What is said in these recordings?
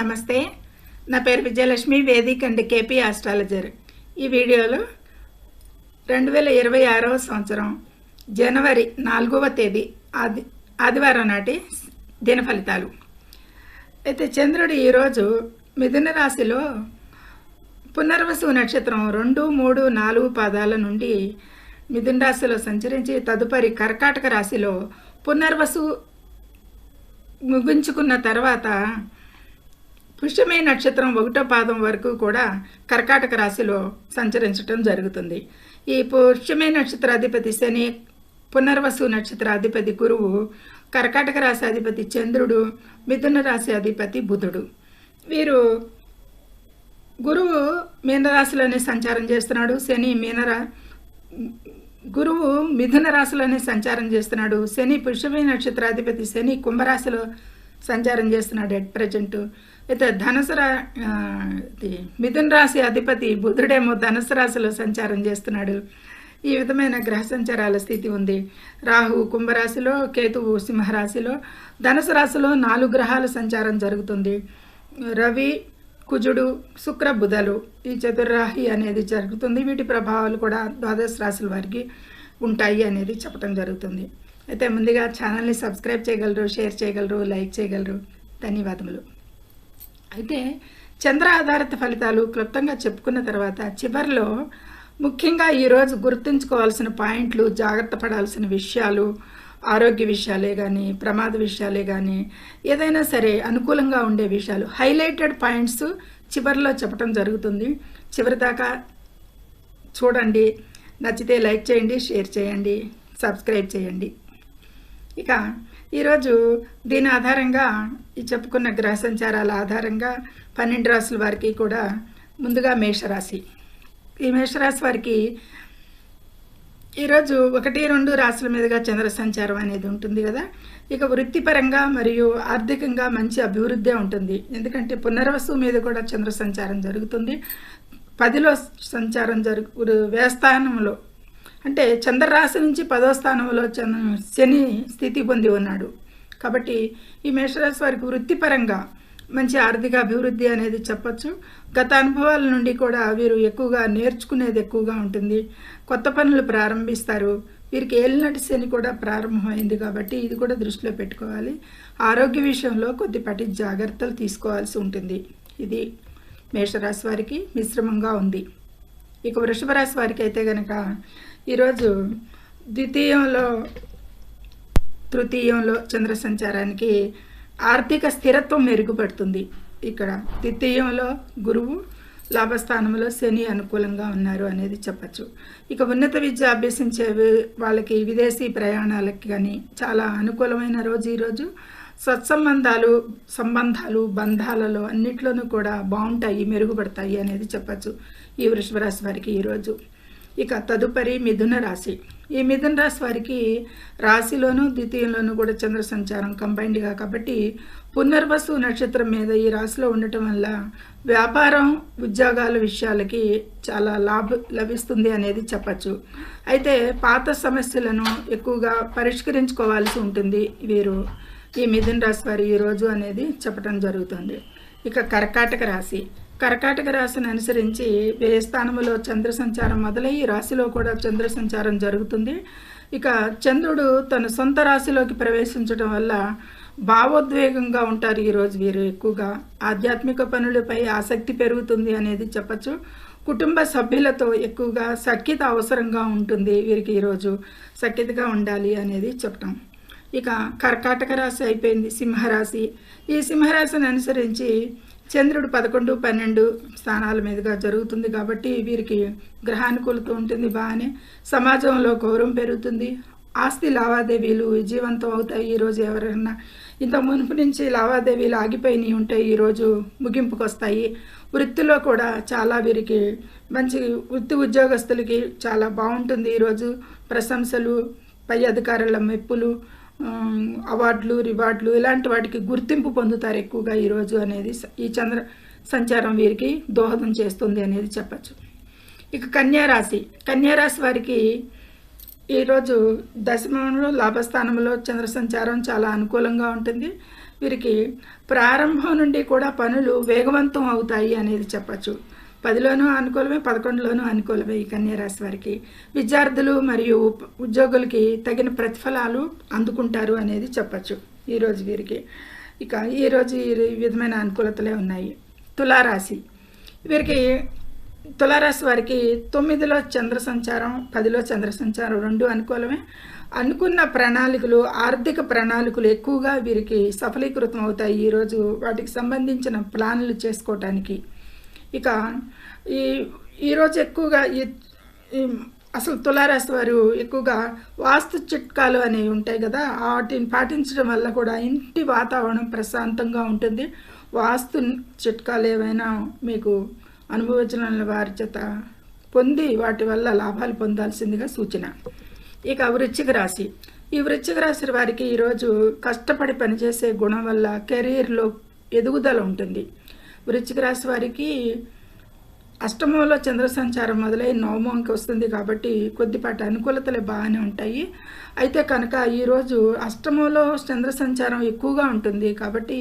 నమస్తే. నా పేరు Vijayalakshmi Vedic and KP astrologer. ఈ వీడియోలో రెండు వేల ఇరవై ఆరవ సంవత్సరం జనవరి నాలుగవ తేదీ ఆది ఆదివారం నాటి దిన ఫలితాలు. అయితే చంద్రుడు ఈరోజు మిథున రాశిలో పునర్వసు నక్షత్రం రెండు మూడు నాలుగు పాదాల నుండి మిథున రాశిలో సంచరించి తదుపరి కర్కాటక రాశిలో పునర్వసు ముగించుకున్న తర్వాత పుష్యమే నక్షత్రం ఒకటో పాదం వరకు కూడా కర్కాటక రాశిలో సంచరించటం జరుగుతుంది. ఈ పుష్యమే నక్షత్ర అధిపతి శని పునర్వసు నక్షత్ర అధిపతి గురువు కర్కాటక రాశి అధిపతి చంద్రుడు మిథున రాశి అధిపతి బుధుడు. వీరు గురువు మీనరాశిలోనే సంచారం చేస్తున్నాడు శని మీనరా గురువు మిథున రాశిలోనే సంచారం చేస్తున్నాడు శని పుష్యమే నక్షత్రాధిపతి శని కుంభరాశిలో సంచారం చేస్తున్నాడు ఎట్ ప్రజెంట్ అయితే ధనుసు రా మిథున్ ఇది రాశి అధిపతి బుధుడేమో ధనుసు రాశిలో సంచారం చేస్తున్నాడు. ఈ విధమైన గ్రహ సంచారాల స్థితి ఉంది. రాహు కుంభరాశిలో కేతువు సింహరాశిలో ధనుసు రాశిలో నాలుగు గ్రహాల సంచారం జరుగుతుంది. రవి కుజుడు శుక్ర బుధలు ఈ చతుర్రాహి అనేది జరుగుతుంది. వీటి ప్రభావాలు కూడా ద్వాదశ రాశుల వారికి ఉంటాయి అనేది చెప్పడం జరుగుతుంది. అయితే ముందుగా ఛానల్ని సబ్స్క్రైబ్ చేయగలరు షేర్ చేయగలరు లైక్ చేయగలరు. ధన్యవాదములు. అయితే చంద్ర ఆధారిత ఫలితాలు క్లుప్తంగా చెప్పుకున్న తర్వాత చివరిలో ముఖ్యంగా ఈరోజు గుర్తుంచుకోవాల్సిన పాయింట్లు జాగ్రత్త పడాల్సిన విషయాలు ఆరోగ్య విషయాలే కానీ ప్రమాద విషయాలే కానీ ఏదైనా సరే అనుకూలంగా ఉండే విషయాలు హైలైటెడ్ పాయింట్స్ చివరిలో చెప్పడం జరుగుతుంది. చివరి దాకా చూడండి నచ్చితే లైక్ చేయండి షేర్ చేయండి సబ్స్క్రైబ్ చేయండి. ఇక ఈరోజు దీని ఆధారంగా ఈ చెప్పుకున్న గ్రహ సంచారాల ఆధారంగా పన్నెండు రాసుల వారికి కూడా ముందుగా మేషరాశి. ఈ మేషరాశి వారికి ఈరోజు ఒకటి రెండు రాశుల మీదుగా చంద్ర సంచారం అనేది ఉంటుంది కదా. ఇక వృత్తిపరంగా మరియు ఆర్థికంగా మంచి అభివృద్ధి ఉంటుంది. ఎందుకంటే పునర్వసు మీద కూడా చంద్ర సంచారం జరుగుతుంది. పదిలో సంచారం జరుగు వ్యయస్థానంలో అంటే చంద్రరాశి నుంచి పదో స్థానంలో శని స్థితి పొంది ఉన్నాడు. కాబట్టి ఈ మేషరాశి వారికి వృత్తిపరంగా మంచి ఆర్థిక అభివృద్ధి అనేది చెప్పొచ్చు. గత అనుభవాల నుండి కూడా వీరు ఎక్కువగా నేర్చుకునేది ఎక్కువగా ఉంటుంది. కొత్త పనులు ప్రారంభిస్తారు. వీరికి ఏలినటి శని కూడా ప్రారంభమైంది కాబట్టి ఇది కూడా దృష్టిలో పెట్టుకోవాలి. ఆరోగ్య విషయంలో కొద్దిపాటి జాగ్రత్తలు తీసుకోవాల్సి ఉంటుంది. ఇది మేషరాశి వారికి మిశ్రమంగా ఉంది. ఇక వృషభ రాశి వారికి అయితే కనుక ఈరోజు ద్వితీయంలో తృతీయంలో చంద్ర సంచారానికి ఆర్థిక స్థిరత్వం మెరుగుపడుతుంది. ఇక్కడ ద్వితీయంలో గురువు లాభస్థానంలో శని అనుకూలంగా ఉన్నారు అనేది చెప్పచ్చు. ఇక ఉన్నత విద్య అభ్యసించే వాళ్ళకి విదేశీ ప్రయాణాలకి కానీ చాలా అనుకూలమైన రోజు ఈరోజు. సత్సంబంధాలు సంబంధాలు బంధాలలో అన్నిట్లోనూ కూడా బాగుంటాయి మెరుగుపడతాయి అనేది చెప్పచ్చు ఈ వృషభరాశి వారికి ఈరోజు. ఇక తదుపరి మిథున రాశి. ఈ మిథున రాశి వారికి రాశిలోను ద్వితీయంలోనూ కూడా చంద్ర సంచారం కంబైన్డ్గా కాబట్టి పునర్వసు నక్షత్రం మీద ఈ రాశిలో ఉండటం వల్ల వ్యాపారం ఉద్యోగాల విషయాలకి చాలా లాభ లభిస్తుంది అనేది చెప్పచ్చు. అయితే పాత సమస్యలను ఎక్కువగా పరిష్కరించుకోవాల్సి ఉంటుంది వీరు. ఈ మిథున రాశి వారి ఈ రోజు అనేది చెప్పడం జరుగుతుంది. ఇక కర్కాటక రాశి. కర్కాటక రాశిని అనుసరించి వ్యయ స్థానంలో చంద్ర సంచారం మొదలై ఈ రాశిలో కూడా చంద్ర సంచారం జరుగుతుంది. ఇక చంద్రుడు తన సొంత రాశిలోకి ప్రవేశించడం వల్ల భావోద్వేగంగా ఉంటారు ఈరోజు వీరు ఎక్కువగా. ఆధ్యాత్మిక పనులపై ఆసక్తి పెరుగుతుంది అనేది చెప్పచ్చు. కుటుంబ సభ్యులతో ఎక్కువగా సఖ్యత అవసరంగా ఉంటుంది వీరికి ఈరోజు సఖ్యతగా ఉండాలి అనేది చెప్పటం. ఇక కర్కాటక రాశి అయిపోయింది సింహరాశి. ఈ సింహరాశిని అనుసరించి చంద్రుడు పదకొండు పన్నెండు స్థానాల మీదుగా జరుగుతుంది కాబట్టి వీరికి గ్రహానుకూలత ఉంటుంది బాగానే సమాజంలో గౌరవం పెరుగుతుంది. ఆస్తి లావాదేవీలు విజయవంతం అవుతాయి. ఈరోజు ఎవరైనా ఇంత మునుపు నుంచి లావాదేవీలు ఆగిపోయినాయి ఉంటాయి ఈరోజు ముగింపుకు వస్తాయి. వృత్తిలో కూడా చాలా వీరికి మంచి వృత్తి ఉద్యోగస్తులకి చాలా బాగుంటుంది. ఈరోజు ప్రశంసలు పై అధికారుల మెప్పులు అవార్డులు రివార్డులు ఇలాంటి వాటికి గుర్తింపు పొందుతారు ఎక్కువగా ఈరోజు అనేది. ఈ చంద్ర సంచారం వీరికి దోహదం చేస్తుంది అనేది చెప్పచ్చు. ఇక కన్యారాశి కన్యారాశి వారికి ఈరోజు దశమంలో లాభస్థానంలో చంద్ర సంచారం చాలా అనుకూలంగా ఉంటుంది. వీరికి ప్రారంభం నుండి కూడా పనులు వేగవంతం అవుతాయి అనేది చెప్పచ్చు. పదిలోనూ అనుకూలమే పదకొండులోనూ అనుకూలమే ఈ కన్యారాశి వారికి. విద్యార్థులు మరియు ఉద్యోగులకి తగిన ప్రతిఫలాలు అందుకుంటారు అనేది చెప్పచ్చు ఈరోజు వీరికి. ఇక ఈరోజు ఈ విధమైన అనుకూలతలే ఉన్నాయి. తులారాశి. వీరికి తులారాశి వారికి తొమ్మిదిలో చంద్ర సంచారం పదిలో చంద్ర సంచారం రెండు అనుకూలమే. అనుకున్న ప్రణాళికలు ఆర్థిక ప్రణాళికలు ఎక్కువగా వీరికి సఫలీకృతం అవుతాయి ఈరోజు వాటికి సంబంధించిన ప్లాన్లు చేసుకోవటానికి ఇక ఈ ఈరోజు ఎక్కువగా ఈ అసలు తులారాశి వారు ఎక్కువగా వాస్తు చిట్కాలు అనేవి ఉంటాయి కదా వాటిని పాటించడం వల్ల కూడా ఇంటి వాతావరణం ప్రశాంతంగా ఉంటుంది. వాస్తు చిట్కాలు ఏవైనా మీకు అనుభవించిన వారి చేత పొంది వాటి వల్ల లాభాలు పొందాల్సిందిగా సూచన. ఇక వృశ్చిక రాశి. ఈ వృశ్చిక రాశి వారికి ఈరోజు కష్టపడి పనిచేసే గుణం వల్ల కెరీర్లో ఎదుగుదల ఉంటుంది. వృశ్చిక రాశి వారికి అష్టమంలో చంద్ర సంచారం మొదలై నవమంకి వస్తుంది కాబట్టి కొద్దిపాటి అనుకూలతలు బాగానే ఉంటాయి. అయితే కనుక ఈరోజు అష్టమంలో చంద్ర సంచారం ఎక్కువగా ఉంటుంది కాబట్టి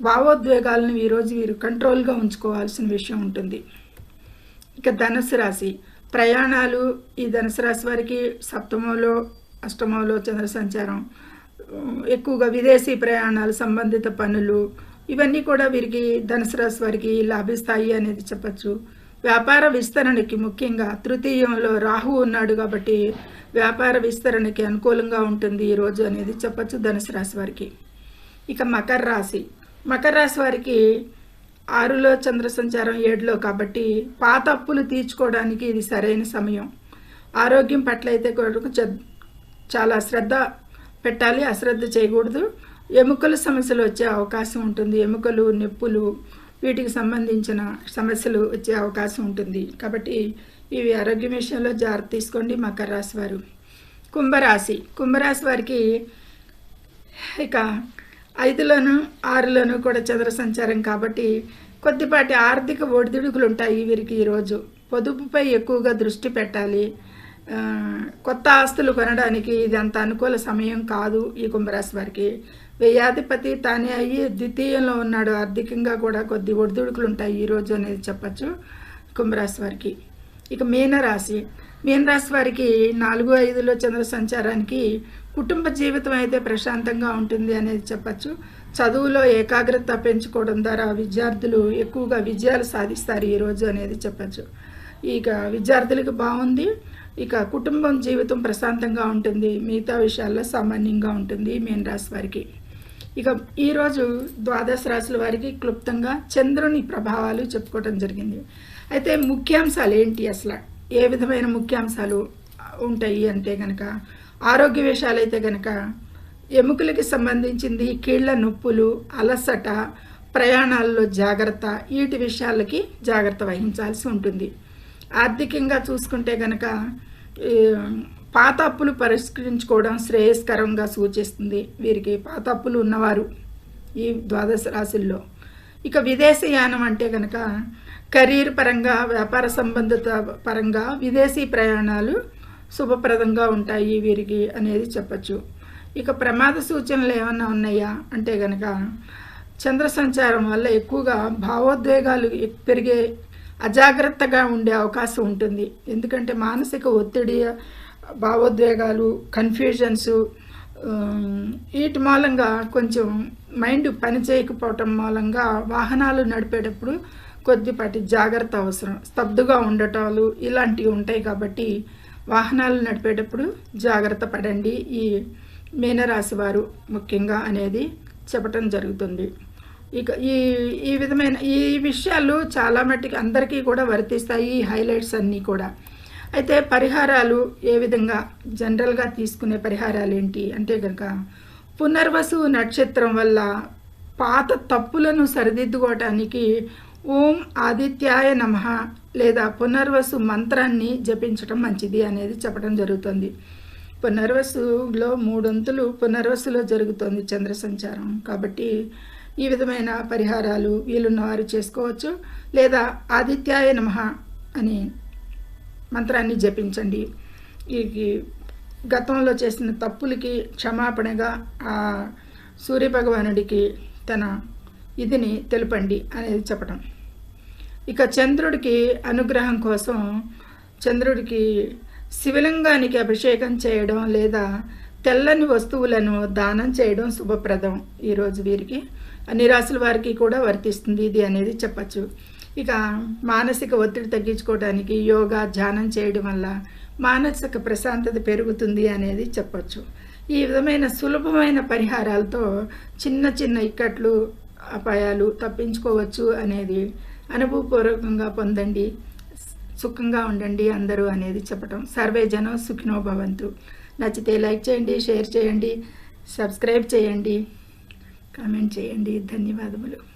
భావోద్వేగాలను ఈరోజు వీరు కంట్రోల్గా ఉంచుకోవాల్సిన విషయం ఉంటుంది. ఇక ధనుసు రాశి ప్రయాణాలు ఈ ధనుసు రాశి వారికి సప్తమంలో అష్టమంలో చంద్ర సంచారం ఎక్కువగా విదేశీ ప్రయాణాలు సంబంధిత పనులు ఇవన్నీ కూడా వీరికి ధనుసు రాశి వారికి లాభిస్తాయి అనేది చెప్పచ్చు. వ్యాపార విస్తరణకి ముఖ్యంగా తృతీయంలో రాహు ఉన్నాడు కాబట్టి వ్యాపార విస్తరణకి అనుకూలంగా ఉంటుంది ఈరోజు అనేది చెప్పచ్చు ధనుసు రాశి వారికి. ఇక మకర రాశి. మకర రాశి వారికి ఆరులో చంద్ర సంచారం ఏడులో కాబట్టి పాత అప్పులు తీర్చుకోవడానికి ఇది సరైన సమయం. ఆరోగ్యం పట్ల అయితే కూడా చ- చాలా శ్రద్ధ పెట్టాలి అశ్రద్ధ చేయకూడదు. ఎముకల సమస్యలు వచ్చే అవకాశం ఉంటుంది. ఎముకలు నొప్పులు వీటికి సంబంధించిన సమస్యలు వచ్చే అవకాశం ఉంటుంది. కాబట్టి ఇవి ఆరోగ్యం విషయంలో జాగ్రత్త తీసుకోండి మకర రాశి వారు. కుంభరాశి. కుంభరాశి వారికి ఇక ఐదులోను ఆరులోను కూడా చంద్ర సంచారం కాబట్టి కొద్దిపాటి ఆర్థిక ఒడిదుడుకులు ఉంటాయి వీరికి ఈరోజు. పొదుపుపై ఎక్కువగా దృష్టి పెట్టాలి. కొత్త ఆస్తులు కొనడానికి ఇది అంత అనుకూల సమయం కాదు ఈ కుంభరాశి వారికి. వ్యయాధిపతి తానే అయ్యి ద్వితీయంలో ఉన్నాడు. ఆర్థికంగా కూడా కొద్ది ఒడిదుడుకులు ఉంటాయి ఈరోజు అనేది చెప్పచ్చు కుంభరాశి వారికి. ఇక మీనరాశి. మీనరాశి వారికి నాలుగు ఐదులో చంద్ర సంచారానికి కుటుంబ జీవితం అయితే ప్రశాంతంగా ఉంటుంది అనేది చెప్పచ్చు. చదువులో ఏకాగ్రత పెంచుకోవడం ద్వారా విద్యార్థులు ఎక్కువగా విజయాలు సాధిస్తారు ఈరోజు అనేది చెప్పచ్చు. ఇక విద్యార్థులకు బాగుంది. ఇక కుటుంబం జీవితం ప్రశాంతంగా ఉంటుంది మిగతా విషయాల్లో సామాన్యంగా ఉంటుంది మీన రాశి వారికి. ఇక ఈరోజు ద్వాదశ రాశుల వారికి క్లుప్తంగా చంద్రుని ప్రభావాలు చెప్పుకోవడం జరిగింది. అయితే ముఖ్యాంశాలు ఏంటి అసలు? ఏ విధమైన ముఖ్యాంశాలు ఉంటాయి అంటే కనుక ఆరోగ్య విషయాలు అయితే కనుక ఎముకలకి సంబంధించింది కీళ్ళ నొప్పులు అలసట ప్రయాణాల్లో జాగ్రత్త వీటి విషయాలకి జాగ్రత్త వహించాల్సి ఉంటుంది. ఆర్థికంగా చూసుకుంటే కనుక పాత అప్పులు పరిష్కరించుకోవడం శ్రేయస్కరంగా సూచిస్తుంది. వీరికి పాత అప్పులు ఉన్నవారు ఈ ద్వాదశ రాశుల్లో. ఇక విదేశీయానం అంటే కనుక కెరీర్ పరంగా వ్యాపార సంబంధిత పరంగా విదేశీ ప్రయాణాలు శుభప్రదంగా ఉంటాయి వీరికి అనేది చెప్పచ్చు. ఇక ప్రమాద సూచనలు ఏమన్నా ఉన్నాయా? అంటే కనుక చంద్ర సంచారం వల్ల ఎక్కువగా భావోద్వేగాలు పెరిగే అజాగ్రత్తగా ఉండే అవకాశం ఉంటుంది. ఎందుకంటే మానసిక ఒత్తిడి భావోద్వేగాలు కన్ఫ్యూజన్స్ వీటి మూలంగా కొంచెం మైండ్ పని చేయకపోవటం మూలంగా వాహనాలు నడిపేటప్పుడు కొద్దిపాటి జాగ్రత్త అవసరం. స్తబ్దుగా ఉండటాలు ఇలాంటివి ఉంటాయి కాబట్టి వాహనాలు నడిపేటప్పుడు జాగ్రత్త పడండి. ఈ మీనరాశి వారు ముఖ్యంగా అనేది చెప్పటం జరుగుతుంది. ఇక ఈ ఈ విధమైన ఈ విషయాలు చాలా మట్టుకు అందరికీ కూడా వర్తిస్తాయి ఈ హైలైట్స్ అన్నీ కూడా. అయితే పరిహారాలు ఏ విధంగా జనరల్గా తీసుకునే పరిహారాలు ఏంటి? అంటే కనుక పునర్వసు నక్షత్రం వల్ల పాత తప్పులను సరిదిద్దుకోవటానికి ఓం ఆదిత్యాయ నమః లేదా పునర్వసు మంత్రాన్ని జపించటం మంచిది అనేది చెప్పడం జరుగుతుంది. పునర్వసులో మూడొంతులు పునర్వసులో జరుగుతుంది చంద్ర సంచారం కాబట్టి ఈ విధమైన పరిహారాలు వీలున్న వారు చేసుకోవచ్చు. లేదా ఆదిత్యాయ నమః అని మంత్రాన్ని జపించండి. ఈ గతంలో చేసిన తప్పులకి క్షమాపణగా ఆ సూర్యభగవానుడికి తన ఇదిని తెలుపండి అనేది చెప్పటం. ఇక చంద్రుడికి అనుగ్రహం కోసం చంద్రుడికి శివలింగానికి అభిషేకం చేయడం లేదా తెల్లని వస్తువులను దానం చేయడం శుభప్రదం ఈరోజు వీరికి. అన్ని రాసుల వారికి కూడా వర్తిస్తుంది. ఇది అనేది చెప్పచ్చు. ఇక మానసిక ఒత్తిడి తగ్గించుకోవడానికి యోగా ధ్యానం చేయడం వల్ల మానసిక ప్రశాంతత పెరుగుతుంది అనేది చెప్పచ్చు. ఈ విధమైన సులభమైన పరిహారాలతో చిన్న చిన్న ఇక్కట్లు అపాయాలు తప్పించుకోవచ్చు అనేది అనుభవపూర్వకంగా పొందండి. సుఖంగా ఉండండి అందరూ అనేది చెప్పటం. సర్వే జనం సుఖినో భవంతు. నచ్చితే లైక్ చేయండి షేర్ చేయండి సబ్స్క్రైబ్ చేయండి. కామెంట్ చేయండి. ధన్యవాదములు.